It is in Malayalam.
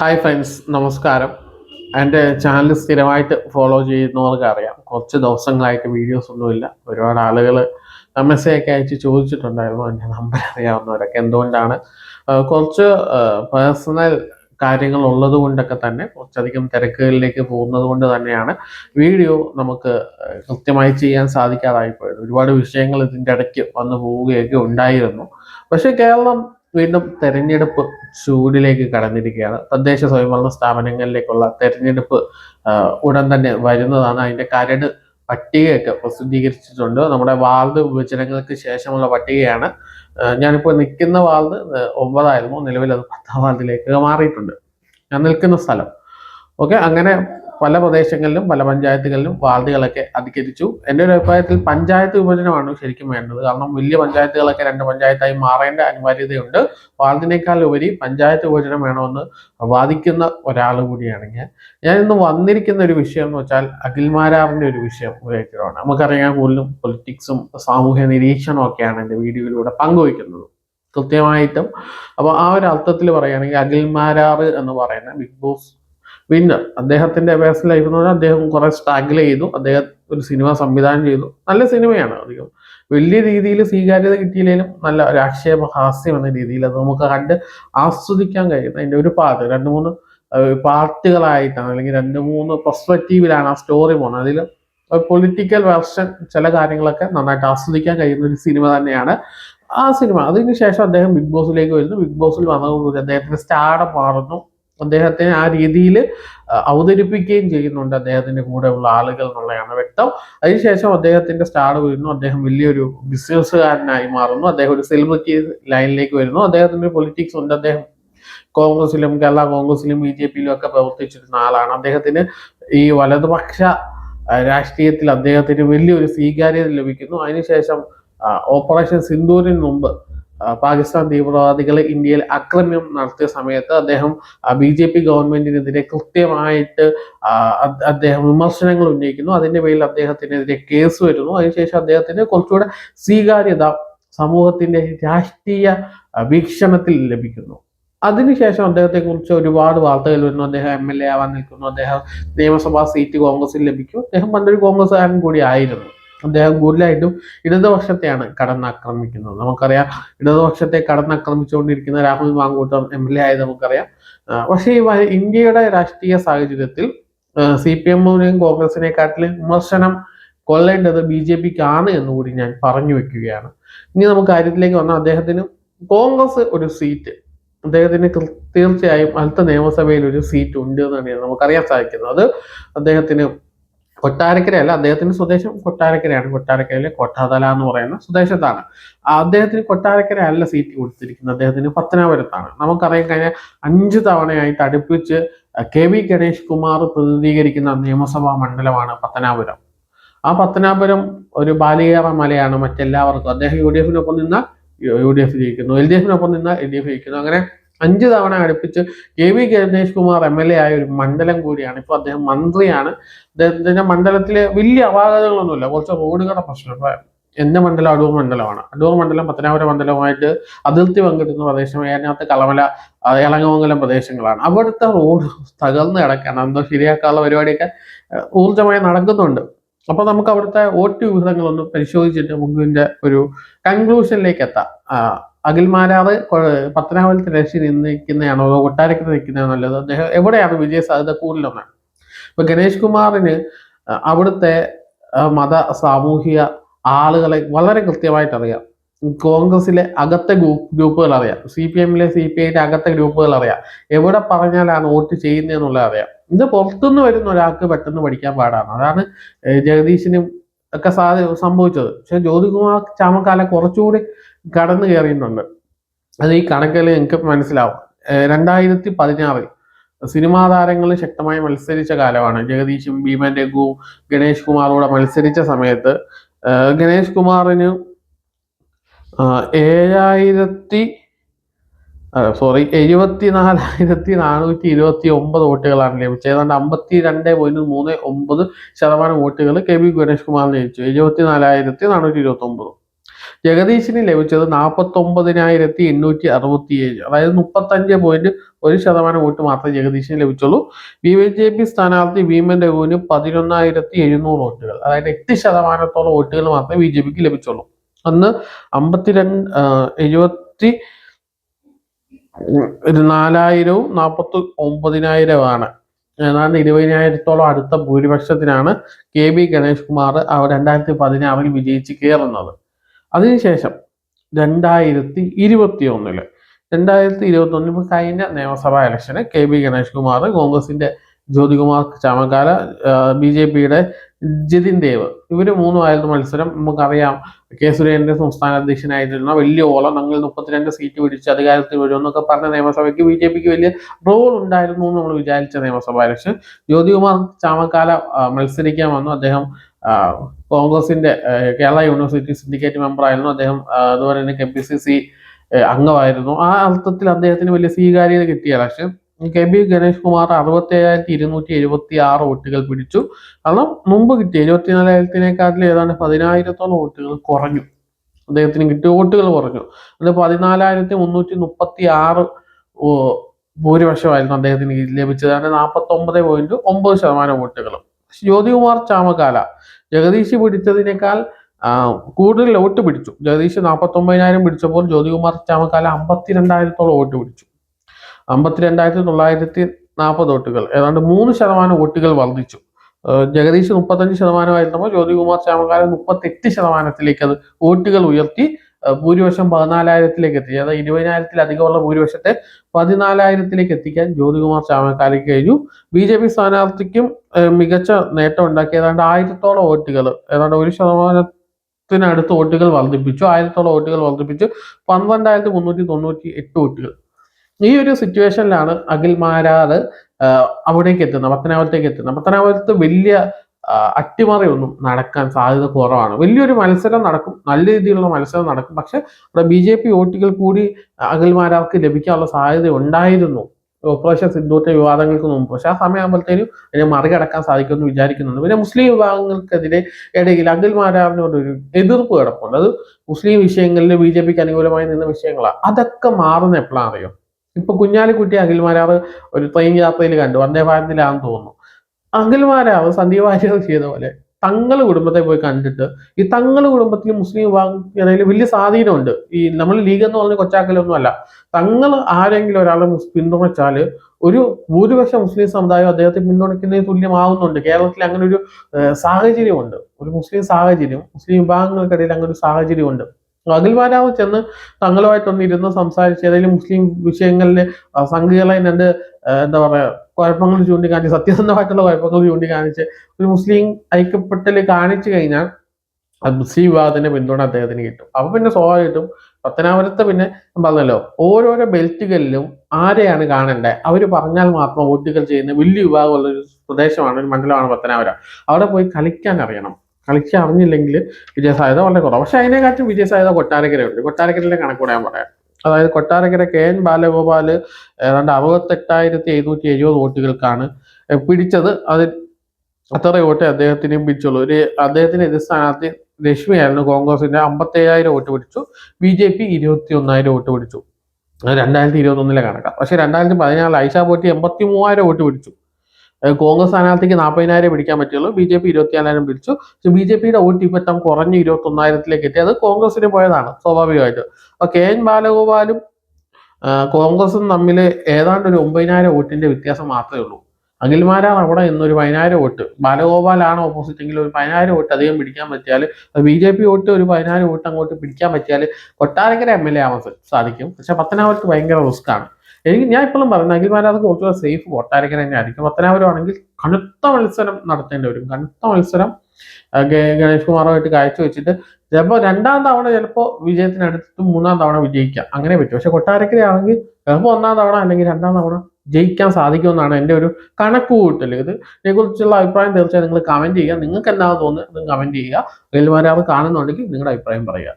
ഹായ് ഫ്രണ്ട്സ് നമസ്കാരം. എന്റെ ചാനൽ സ്ഥിരമായിട്ട് ഫോളോ ചെയ്യുന്നവർക്ക് അറിയാം. കുറച്ച് ദിവസങ്ങളായിട്ട് വീഡിയോസ് ഒന്നുമില്ല. ഒരുപാട് ആളുകൾ മെസ്സേജൊക്കെ അയച്ച് ചോദിച്ചിട്ടുണ്ടായിരുന്നു. എന്റെ നമ്പർ അറിയാവുന്നവരൊക്കെ എന്തുകൊണ്ടാണ്? കുറച്ച് പേഴ്സണൽ കാര്യങ്ങൾ ഉള്ളത് കൊണ്ടൊക്കെ തന്നെ കുറച്ചധികം തിരക്കുകളിലേക്ക് പോകുന്നത് കൊണ്ട് തന്നെയാണ് വീഡിയോ നമുക്ക് കൃത്യമായി ചെയ്യാൻ സാധിക്കാതായി പോയത്. ഒരുപാട് വിഷയങ്ങൾ ഇതിന്റെ ഇടയ്ക്ക് വന്നു പോവുകയൊക്കെ ഉണ്ടായിരുന്നു. പക്ഷേ കേരളം വീണ്ടും തെരഞ്ഞെടുപ്പ് ചൂടിലേക്ക് കടന്നിരിക്കുകയാണ്. തദ്ദേശ സ്വയംഭരണ സ്ഥാപനങ്ങളിലേക്കുള്ള തെരഞ്ഞെടുപ്പ് ഉടൻ തന്നെ വരുന്നതാണ്. അതിന്റെ കരട് പട്ടികയൊക്കെ പ്രസിദ്ധീകരിച്ചിട്ടുണ്ട്. നമ്മുടെ വാർഡ് വിഭജനങ്ങൾക്ക് ശേഷമുള്ള പട്ടികയാണ്. ഞാനിപ്പോൾ നിൽക്കുന്ന വാർഡ് ഒമ്പതായിരുന്നു. നിലവിൽ അത് പത്താം വാർഡിലേക്ക് മാറിയിട്ടുണ്ട്. ഞാൻ നിൽക്കുന്ന സ്ഥലം. ഓക്കെ അങ്ങനെ പല പ്രദേശങ്ങളിലും പല പഞ്ചായത്തുകളിലും വാർഡുകളൊക്കെ അധികരിച്ചു. എന്റെ ഒരു അഭിപ്രായത്തിൽ പഞ്ചായത്ത് വിഭജനമാണ് ശരിക്കും വേണ്ടത്. കാരണം വലിയ പഞ്ചായത്തുകളൊക്കെ രണ്ട് പഞ്ചായത്തായി മാറേണ്ട അനിവാര്യതയുണ്ട്. വാർഡിനേക്കാൾ ഉപരി പഞ്ചായത്ത് വിഭജനം വേണമെന്ന് വാദിക്കുന്ന ഒരാൾ കൂടിയാണ് ഞാൻ ഞാൻ ഇന്ന് വന്നിരിക്കുന്ന ഒരു വിഷയം എന്ന് വെച്ചാൽ അഖിൽമാരാറിന്റെ ഒരു വിഷയം ഉപയോഗിക്കുകയാണ് നമുക്കറിയാം കൂടുതലും പൊളിറ്റിക്സും സാമൂഹ്യ നിരീക്ഷണവും ഒക്കെയാണ് എന്റെ വീഡിയോയിലൂടെ പങ്കുവയ്ക്കുന്നത്. കൃത്യമായിട്ടും. അപ്പോൾ ആ ഒരു അർത്ഥത്തിൽ പറയുകയാണെങ്കിൽ അഖിൽമാരാറ് എന്ന് പറയുന്ന ബിഗ് ബോസ് വിന്നർ അദ്ദേഹത്തിന്റെ പറഞ്ഞാൽ അദ്ദേഹം കുറെ സ്ട്രഗിൾ ചെയ്തു. അദ്ദേഹം ഒരു സിനിമ സംവിധാനം ചെയ്തു. നല്ല സിനിമയാണ് അധികം. വലിയ രീതിയിൽ സ്വീകാര്യത കിട്ടിയില്ലെങ്കിലും നല്ല ഒരു ആക്ഷേപ ഹാസ്യം എന്ന രീതിയിൽ അത് നമുക്ക് കണ്ട് ആസ്വദിക്കാൻ കഴിയുന്ന അതിന്റെ ഒരു പാർട്ട് രണ്ട് മൂന്ന് പാർട്ടുകളായിട്ടാണ് അല്ലെങ്കിൽ രണ്ട് മൂന്ന് പെർസ്പെക്റ്റീവിലാണ് ആ സ്റ്റോറി പോകുന്നത് അതിൽ പൊളിറ്റിക്കൽ വെർഷൻ ചില കാര്യങ്ങളൊക്കെ നന്നായിട്ട് ആസ്വദിക്കാൻ കഴിയുന്ന ഒരു സിനിമ തന്നെയാണ് ആ സിനിമ. അതിനുശേഷം അദ്ദേഹം ബിഗ് ബോസിലേക്ക് വരുന്നു. ബിഗ് ബോസിൽ വന്നതോടുകൂടി അദ്ദേഹത്തിന്റെ സ്റ്റാർഡം മാറുന്നു. അദ്ദേഹത്തെ ആ രീതിയിൽ അവതരിപ്പിക്കുകയും ചെയ്യുന്നുണ്ട് അദ്ദേഹത്തിന്റെ കൂടെയുള്ള ആളുകൾ എന്നുള്ളതാണ് വ്യക്തം. അതിനുശേഷം അദ്ദേഹത്തിന്റെ സ്റ്റാർ വീഴുന്നു. അദ്ദേഹം വലിയൊരു ബിസിനസ്സുകാരനായി മാറുന്നു. അദ്ദേഹം ഒരു സെലിബ്രിറ്റി ലൈനിലേക്ക് വരുന്നു. അദ്ദേഹത്തിന്റെ പൊളിറ്റിക്സ് ഉണ്ട്. അദ്ദേഹം കോൺഗ്രസിലും കേരള കോൺഗ്രസിലും ബി ജെ പിയിലും ഒക്കെ പ്രവർത്തിച്ചിരുന്ന ആളാണ്. അദ്ദേഹത്തിന് ഈ വലതുപക്ഷ രാഷ്ട്രീയത്തിൽ അദ്ദേഹത്തിന് വലിയൊരു സ്വീകാര്യത ലഭിക്കുന്നു. അതിനുശേഷം ഓപ്പറേഷൻ സിന്ദൂരിന് മുമ്പ് പാകിസ്ഥാൻ തീവ്രവാദികൾ ഇന്ത്യയിൽ ആക്രമണം നടത്തിയ സമയത്ത് അദ്ദേഹം ബി ജെ പി ഗവൺമെന്റിനെതിരെ കൃത്യമായിട്ട് അദ്ദേഹം വിമർശനങ്ങൾ ഉന്നയിക്കുന്നു. അതിന്റെ പേരിൽ അദ്ദേഹത്തിനെതിരെ കേസ് വരുന്നു. അതിനുശേഷം അദ്ദേഹത്തിന് കുറച്ചുകൂടെ സ്വീകാര്യത സമൂഹത്തിന്റെ രാഷ്ട്രീയ വീക്ഷണത്തിൽ ലഭിക്കുന്നു. അതിനുശേഷം അദ്ദേഹത്തെ കുറിച്ച് ഒരുപാട് വാർത്തകൾ വരുന്നു. അദ്ദേഹം എം എൽ എ ആവാൻ നിൽക്കുന്നു. അദ്ദേഹം നിയമസഭാ സീറ്റ് കോൺഗ്രസിൽ ലഭിക്കും. അദ്ദേഹം പണ്ടൊരു കോൺഗ്രസ്സുകാരൻ കൂടി ആയിരുന്നു. അദ്ദേഹം കൂടുതലായിട്ടും ഇടതുപക്ഷത്തെയാണ് കടന്നാക്രമിക്കുന്നത്. നമുക്കറിയാം ഇടതുപക്ഷത്തെ കടന്നാക്രമിച്ചുകൊണ്ടിരിക്കുന്ന Rahul Mankoottam M L A ആയത് നമുക്കറിയാം. പക്ഷേ ഇന്ത്യയുടെ രാഷ്ട്രീയ സാഹചര്യത്തിൽ സി പി എമ്മിനെയും കോൺഗ്രസിനെക്കാട്ടിലും വിമർശനം കൊല്ലേണ്ടത് ബി ജെ പിക്ക് ആണ് എന്നുകൂടി ഞാൻ പറഞ്ഞു വെക്കുകയാണ്. ഇനി നമുക്ക് കാര്യത്തിലേക്ക് വന്നാൽ അദ്ദേഹത്തിന് കോൺഗ്രസ് ഒരു സീറ്റ് അദ്ദേഹത്തിന് തീർച്ചയായും അടുത്ത നിയമസഭയിൽ ഒരു സീറ്റ് ഉണ്ട് എന്നാണ് നമുക്കറിയാൻ സാധിക്കുന്നത്. അത് അദ്ദേഹത്തിന് കൊട്ടാരക്കരയല്ല അദ്ദേഹത്തിന്റെ സ്വദേശം കൊട്ടാരക്കരയാണ്. കൊട്ടാരക്കരയിലെ കൊട്ടാതല എന്ന് പറയുന്ന സ്വദേശത്താണ്. അദ്ദേഹത്തിന് കൊട്ടാരക്കര അല്ല സീറ്റ് കൊടുത്തിരിക്കുന്നത്. അദ്ദേഹത്തിന് പത്തനാപുരത്താണ്. നമുക്കറിയാൻ കഴിഞ്ഞാൽ അഞ്ച് തവണയായി അടുപ്പിച്ച് കെ വി ഗണേഷ് കുമാർ പ്രതിനിധീകരിക്കുന്ന നിയമസഭാ മണ്ഡലമാണ് പത്തനാപുരം. ആ പത്തനാപുരം ഒരു ബാലികേറ മലയാണ് മറ്റെല്ലാവർക്കും. അദ്ദേഹം യു ഡി എഫിനൊപ്പം നിന്ന യു ഡി എഫ് ജയിക്കുന്നു എൽ ഡി എഫിനൊപ്പം നിന്ന എൽ ഡി എഫ് ജയിക്കുന്നു അങ്ങനെ അഞ്ച് തവണ അടുപ്പിച്ച് K V Ganesh Kumar M L A ആയ ഒരു മണ്ഡലം കൂടിയാണ്. ഇപ്പോൾ അദ്ദേഹം മന്ത്രിയാണ്. അദ്ദേഹത്തിന്റെ മണ്ഡലത്തിലെ വലിയ അപാകതകളൊന്നുമില്ല. കുറച്ച് റോഡുകളുടെ പ്രശ്നം ഇപ്പൊ എന്റെ മണ്ഡലം അടൂർ മണ്ഡലമാണ്. അടൂർ മണ്ഡലം പത്തനാപുരം മണ്ഡലവുമായിട്ട് അതിർത്തി പങ്കിടുന്ന പ്രദേശം അതിനകത്ത് കളമല ഇളങ്ങമംഗലം പ്രദേശങ്ങളാണ്. അവിടുത്തെ റോഡ് തകർന്ന് കിടക്കാണ് എന്തോ ശരിയാക്കാനുള്ള പരിപാടിയൊക്കെ ഊർജമായി നടക്കുന്നുണ്ട്. അപ്പൊ നമുക്ക് അവിടുത്തെ വോട്ട് വിഹിതങ്ങളൊന്ന് പരിശോധിച്ചിട്ട് നമുക്ക് ഒരു കൺക്ലൂഷനിലേക്ക് എത്താം. അഖിൽമാരാവ് പത്തനാപുരത്ത് രക്ഷ നിൽക്കുന്നതാണോ അതോ കൊട്ടാരക്കര നിൽക്കുന്നതാണോ നല്ലത്? അദ്ദേഹം എവിടെയാണ് വിജയ സാധ്യത കൂടുതലെന്നാണ് ഇപ്പൊ ഗണേഷ് കുമാറിന് അവിടുത്തെ മത സാമൂഹിക ആളുകളെ വളരെ കൃത്യമായിട്ട് അറിയാം കോൺഗ്രസിലെ അകത്തെ ഗ്രൂപ്പ് ഗ്രൂപ്പുകൾ അറിയാം സി പി എമ്മിലെ സി പി ഐയുടെ അകത്തെ ഗ്രൂപ്പുകൾ അറിയാം എവിടെ പറഞ്ഞാലാണ് വോട്ട് ചെയ്യുന്നതെന്നുള്ളത് അറിയാം. ഇത് പുറത്തുനിന്ന് വരുന്ന ഒരാൾക്ക് പെട്ടെന്ന് പഠിക്കാൻ പാടാണ്. അതാണ് ജഗദീഷിനും ഒക്കെ സാധ്യ സംഭവിച്ചത്. പക്ഷെ ജ്യോതികുമാർ ചാമക്കാല കുറച്ചുകൂടി കടന്നു കയറിയിട്ടുണ്ട്. അത് ഈ കണക്കിൽ എനിക്ക് മനസ്സിലാവും. രണ്ടായിരത്തി പതിനാറിൽ സിനിമാ താരങ്ങൾ ശക്തമായി മത്സരിച്ച കാലമാണ്. ജഗദീഷും ഭീമൻ രഘുവും ഗണേഷ് കുമാറൂടെ മത്സരിച്ച സമയത്ത് ഗണേഷ് കുമാറിന് ഏഴായിരത്തി സോറി എഴുപത്തി നാലായിരത്തി നാനൂറ്റി ഇരുപത്തി ഒമ്പത് വോട്ടുകളാണ് ലഭിച്ചത്. ഏതാണ്ട് അമ്പത്തി രണ്ട് പോയിന്റ് മൂന്ന് ഒമ്പത് ശതമാനം വോട്ടുകൾ കെ വി ഗണേഷ് കുമാറിന് ലഭിച്ചു. എഴുപത്തി നാലായിരത്തി നാനൂറ്റി ഇരുപത്തി ഒമ്പത് ജഗദീശിന് ലഭിച്ചത് നാൽപ്പത്തി ഒമ്പതിനായിരത്തി എണ്ണൂറ്റി അറുപത്തി ഏഴ് അതായത് മുപ്പത്തഞ്ച് പോയിന്റ് ഒരു ശതമാനം വോട്ട് മാത്രമേ ജഗദീശിന് ലഭിച്ചുള്ളൂ. ബി ജെ പി സ്ഥാനാർത്ഥി ഭീമൻ രഘുവിന് പതിനൊന്നായിരത്തി എഴുന്നൂറ് വോട്ടുകൾ. അതായത് എട്ട് ശതമാനത്തോളം വോട്ടുകൾ മാത്രമേ ബി ജെ പിക്ക് ലഭിച്ചുള്ളൂ. അന്ന് അമ്പത്തിരണ്ട് എഴുപത്തി ഒരു നാലായിരവും നാൽപ്പത്തി ഒമ്പതിനായിരമാണ് ഏതാണ്ട് ഇരുപതിനായിരത്തോളം അടുത്ത ഭൂരിപക്ഷത്തിനാണ് കെ ബി ഗണേഷ് കുമാർ രണ്ടായിരത്തി പതിനാറിൽ വിജയിച്ച് കയറുന്നത് അതിനുശേഷം രണ്ടായിരത്തി ഇരുപത്തി ഒന്നിൽ രണ്ടായിരത്തി ഇരുപത്തി ഒന്നിൽ കഴിഞ്ഞ നിയമസഭാ ഇലക്ഷന് കെ ബി ഗണേഷ് കുമാർ കോൺഗ്രസിന്റെ ജ്യോതികുമാർ ചാമക്കാല ബി ജെ പിയുടെ ജിതിൻ ദേവ്. ഇവർ മൂന്നുമായിരുന്നു മത്സരം. നമുക്കറിയാം കെ സുരേന്ദ്രൻ സംസ്ഥാന അധ്യക്ഷനായിരുന്ന വലിയ ഓളം ഞങ്ങൾ മുപ്പത്തിരണ്ട് സീറ്റ് പിടിച്ച് അധികാരത്തിൽ വരുമെന്നൊക്കെ പറഞ്ഞ നിയമസഭയ്ക്ക് ബി ജെ പിക്ക് വലിയ റോൾ ഉണ്ടായിരുന്നു എന്ന് നമ്മൾ വിചാരിച്ച നിയമസഭ ഇലക്ഷൻ. ജ്യോതികുമാർ ചാമക്കാല മത്സരിക്കാൻ വന്നു. അദ്ദേഹം കോൺഗ്രസിന്റെ കേരള യൂണിവേഴ്സിറ്റി സിൻഡിക്കേറ്റ് മെമ്പർ ആയിരുന്നു. അദ്ദേഹം അതുപോലെ തന്നെ കെ പി സി സി അംഗമായിരുന്നു. ആ അർത്ഥത്തിൽ അദ്ദേഹത്തിന് വലിയ സ്വീകാര്യത കിട്ടിയ election. K B Ganesh Kumar അറുപത്തി ഏഴായിരത്തി ഇരുന്നൂറ്റി എഴുപത്തി ആറ് വോട്ടുകൾ പിടിച്ചു. കാരണം മുമ്പ് കിട്ടിയ എഴുപത്തിനാലായിരത്തിനേക്കാട്ടിൽ ഏതാണ്ട് പതിനായിരത്തോളം വോട്ടുകൾ കുറഞ്ഞു. അദ്ദേഹത്തിന് കിട്ടിയ വോട്ടുകൾ കുറഞ്ഞു. അത് പതിനാലായിരത്തി മുന്നൂറ്റി മുപ്പത്തി ആറ് ഭൂരിപക്ഷമായിരുന്നു അദ്ദേഹത്തിന് ലഭിച്ചത്. അതിന് നാൽപ്പത്തി ഒമ്പത് പോയിന്റ് ഒമ്പത് ശതമാനം വോട്ടുകൾ ജ്യോതികുമാർ ചാമകാല ജഗദീഷ് പിടിച്ചതിനേക്കാൾ കൂടുതൽ വോട്ട് പിടിച്ചു. ജഗദീഷ് നാൽപ്പത്തി ഒമ്പതിനായിരം പിടിച്ചപ്പോൾ ജ്യോതികുമാർ ചാമകാല അമ്പത്തിരണ്ടായിരത്തോളം വോട്ട് പിടിച്ചു. അമ്പത്തിരണ്ടായിരത്തി തൊള്ളായിരത്തി നാൽപ്പത് വോട്ടുകൾ. ഏതാണ്ട് മൂന്ന് ശതമാനം വോട്ടുകൾ വർദ്ധിച്ചു. ജഗദീഷ് മുപ്പത്തഞ്ച് ശതമാനമായിരുന്നപ്പോൾ ജ്യോതികുമാർ ശ്യാമകാലം മുപ്പത്തെട്ട് ശതമാനത്തിലേക്ക് അത് വോട്ടുകൾ ഉയർത്തി. ഭൂരിപക്ഷം പതിനാലായിരത്തിലേക്ക് എത്തി. അതായത് ഇരുപതിനായിരത്തിലധികമുള്ള ഭൂരിപക്ഷത്തെ പതിനാലായിരത്തിലേക്ക് എത്തിക്കാൻ ജ്യോതികുമാർ ചാമക്കാലയ്ക്ക് കഴിഞ്ഞു. ബി ജെ പി സ്ഥാനാർത്ഥിക്കും മികച്ച നേട്ടം ഉണ്ടാക്കി. ഏതാണ്ട് ആയിരത്തോളം വോട്ടുകൾ ഏതാണ്ട് ഒരു ശതമാനത്തിനടുത്ത് വോട്ടുകൾ വർദ്ധിപ്പിച്ചു. ആയിരത്തോളം വോട്ടുകൾ വർദ്ധിപ്പിച്ചു പന്ത്രണ്ടായിരത്തി മുന്നൂറ്റി തൊണ്ണൂറ്റി എട്ട് വോട്ടുകൾ. ഈ ഒരു സിറ്റുവേഷനിലാണ് അഖിൽ മാരാർ അവിടേക്ക് എത്തുന്നത് പത്തനാപുരത്തേക്ക് എത്തുന്നത്. പത്തനാപുരത്ത് വലിയ അട്ടിമറിയൊന്നും നടക്കാൻ സാധ്യത കുറവാണ്. വലിയൊരു മത്സരം നടക്കും നല്ല രീതിയിലുള്ള മത്സരം നടക്കും. പക്ഷെ ഇവിടെ ബി ജെ പി വോട്ടുകൾ കൂടി അഖിൽമാരാർക്ക് ലഭിക്കാനുള്ള സാധ്യത ഉണ്ടായിരുന്നു. ഓപ്പറേഷൻ സിന്ധുവിന്റെ വിവാദങ്ങൾക്ക് മുമ്പ്. പക്ഷെ ആ സമയമാകുമ്പോഴത്തേനും അതിനെ മറികടക്കാൻ സാധിക്കുമെന്ന് വിചാരിക്കുന്നുണ്ട്. പിന്നെ മുസ്ലിം വിഭാഗങ്ങൾക്കെതിരെ ഇടയിൽ അഖിൽമാരാറിനോട് ഒരു എതിർപ്പ് കിടപ്പുണ്ട്. അത് മുസ്ലിം വിഷയങ്ങളിൽ ബി ജെ പിക്ക് അനുകൂലമായി നിന്ന വിഷയങ്ങളാണ്. അതൊക്കെ മാറുന്ന എപ്പോഴാണ് അറിയോ ഇപ്പൊ കുഞ്ഞാലിക്കുട്ടി അഖിൽമാരാവ് ഒരു ട്രെയിൻ യാത്രയിൽ കണ്ടു വന്ദേ ഭാരതിലാണെന്ന് തോന്നുന്നു. അഖിൽമാരാവ് സന്ദീപ് ആര്യ ചെയ്ത പോലെ തങ്ങൾ കുടുംബത്തെ പോയി കണ്ടിട്ട് ഈ തങ്ങൾ കുടുംബത്തിൽ മുസ്ലിം വിഭാഗത്തിനിടയിൽ വലിയ സ്വാധീനമുണ്ട്. ഈ നമ്മൾ ലീഗ് എന്ന് പറഞ്ഞ കൊച്ചാക്കലൊന്നും അല്ല. തങ്ങൾ ആരെങ്കിലും ഒരാളെ പിന്തുണച്ചാൽ ഒരു ഭൂരിപക്ഷ മുസ്ലിം സമുദായം അദ്ദേഹത്തെ പിന്തുണയ്ക്കുന്നതിന് തുല്യമാവുന്നുണ്ട്. കേരളത്തിൽ അങ്ങനെ ഒരു സാഹചര്യമുണ്ട്. ഒരു മുസ്ലിം സാഹചര്യം മുസ്ലിം വിഭാഗങ്ങൾക്കിടയിൽ അങ്ങനെ ഒരു സാഹചര്യമുണ്ട്. അഖിൽമാരാവ് ചെന്ന് തങ്ങളുമായിട്ടൊന്ന് ഇരുന്ന് സംസാരിച്ച് ഏതെങ്കിലും മുസ്ലിം വിഷയങ്ങളിൽ സംഘികളെ രണ്ട് എന്താ പറയാ കുഴപ്പങ്ങൾ ചൂണ്ടിക്കാണിച്ച് സത്യസന്ധമായിട്ടുള്ള കുഴപ്പങ്ങൾ ചൂണ്ടിക്കാണിച്ച് ഒരു മുസ്ലിം ഐക്യപ്പെട്ടൽ കാണിച്ചു കഴിഞ്ഞാൽ മുസ്ലിം വിഭാഗത്തിന്റെ പിന്തുണ അദ്ദേഹത്തിന് കിട്ടും. അപ്പൊ പിന്നെ സ്വാഭാവികമായിട്ടും പത്തനാപുരത്ത് പിന്നെ പറഞ്ഞല്ലോ ഓരോരോ ബെൽറ്റുകളിലും ആരെയാണ് കാണേണ്ടത് അവർ പറഞ്ഞാൽ മാത്രം വോട്ടുകൾ ചെയ്യുന്ന വലിയ വിഭാഗമുള്ള ഒരു പ്രദേശമാണ് ഒരു മണ്ഡലമാണ് പത്തനാപുരം. അവിടെ പോയി കളിക്കാൻ അറിയണം. കളിച്ച് അറിഞ്ഞില്ലെങ്കിൽ വിജയസാധ്യത വളരെ കുറവ്. പക്ഷെ അതിനെക്കാട്ടും വിജയസാധ്യത കൊട്ടാരക്കരയുണ്ട് കൊട്ടാരക്കരയിലെ കണക്കൂടെ ഞാൻ പറയാം. അതായത് കൊട്ടാരക്കര കെ എൻ ബാലഗോപാൽ ഏതാണ്ട് അറുപത്തെട്ടായിരത്തി എഴുന്നൂറ്റി എഴുപത് വോട്ടുകൾക്കാണ് പിടിച്ചത്. അത് അത്ര വോട്ട് അദ്ദേഹത്തിന് പിടിച്ചുള്ളൂ. ഒരു അദ്ദേഹത്തിന് എതിർ സ്ഥാനാർത്ഥി രശ്മിയായിരുന്നു കോൺഗ്രസിന്റെ അമ്പത്തേഴായിരം വോട്ട് പിടിച്ചു. ബി ജെ പി ഇരുപത്തി ഒന്നായിരം വോട്ട് പിടിച്ചു. രണ്ടായിരത്തി ഇരുപത്തി ഒന്നിലെ കണക്കാണ് പക്ഷെ രണ്ടായിരത്തി പതിനാല് ഐഷ പോറ്റി എൺപത്തി മൂവായിരം വോട്ട് പിടിച്ചു. കോൺഗ്രസ് സ്ഥാനാർത്ഥിക്ക് നാൽപ്പതിനായിരം പിടിക്കാൻ പറ്റുള്ളൂ. ബി ജെ പി ഇരുപത്തിനാലായിരം പിടിച്ചു. പക്ഷെ ബി ജെ പിയുടെ വോട്ട് ഇപ്പം കുറഞ്ഞ് ഇരുപത്തി ഒന്നായിരത്തിലേക്ക് എത്തി. അത് കോൺഗ്രസിന് പോയതാണ് സ്വാഭാവികമായിട്ട്. അപ്പൊ കെ എൻ ബാലഗോപാലും കോൺഗ്രസും തമ്മിൽ ഏതാണ്ട് ഒരു ഒമ്പതിനായിരം വോട്ടിന്റെ വ്യത്യാസം മാത്രമേ ഉള്ളൂ. അഖിൽമാരാണ് അവിടെ ഇന്നൊരു പതിനായിരം വോട്ട്. ബാലഗോപാലാണ് ഓപ്പോസിറ്റ് എങ്കിൽ ഒരു പതിനായിരം വോട്ട് അധികം പിടിക്കാൻ പറ്റിയാൽ ബി ജെ പി വോട്ട് ഒരു പതിനായിരം വോട്ട് അങ്ങോട്ട് പിടിക്കാൻ പറ്റിയാൽ കൊട്ടാരക്കര എം എൽ എ ആവാൻ സാധിക്കും. പക്ഷെ പത്തനാപുരത്ത് ഭയങ്കര റിസ്ക് ആണ്. എനിക്ക് ഞാൻ ഇപ്പോഴും പറഞ്ഞു അഖിൽമാരാത് കുറച്ചുകൂടെ സേഫ് കൊട്ടാരക്കര തന്നെ ആയിരിക്കും. പത്തനാപുരം ആണെങ്കിൽ കടുത്ത മത്സരം നടത്തേണ്ടി വരും. കടുത്ത മത്സരം ഗണേഷ് കുമാറുമായിട്ട് കാഴ്ചവെച്ചിട്ട് ചിലപ്പോൾ രണ്ടാം തവണ ചിലപ്പോൾ വിജയത്തിനടുത്ത് മൂന്നാം തവണ വിജയിക്കാം. അങ്ങനെ പറ്റും. പക്ഷെ കൊട്ടാരക്കര ആണെങ്കിൽ ചിലപ്പോൾ ഒന്നാം തവണ അല്ലെങ്കിൽ രണ്ടാം തവണ ജയിക്കാൻ സാധിക്കുമെന്നാണ് എന്റെ ഒരു കണക്ക് കൂട്ടൽ ഇത് ഇതിനെക്കുറിച്ചുള്ള അഭിപ്രായം തീർച്ചയായും നിങ്ങൾ കമന്റ് ചെയ്യുക. നിങ്ങൾക്ക് എന്താ തോന്നുന്നത് കമന്റ് ചെയ്യുക. ഗെയിൽമാരാവ് കാണുന്നുണ്ടെങ്കിൽ നിങ്ങളുടെ അഭിപ്രായം പറയുക.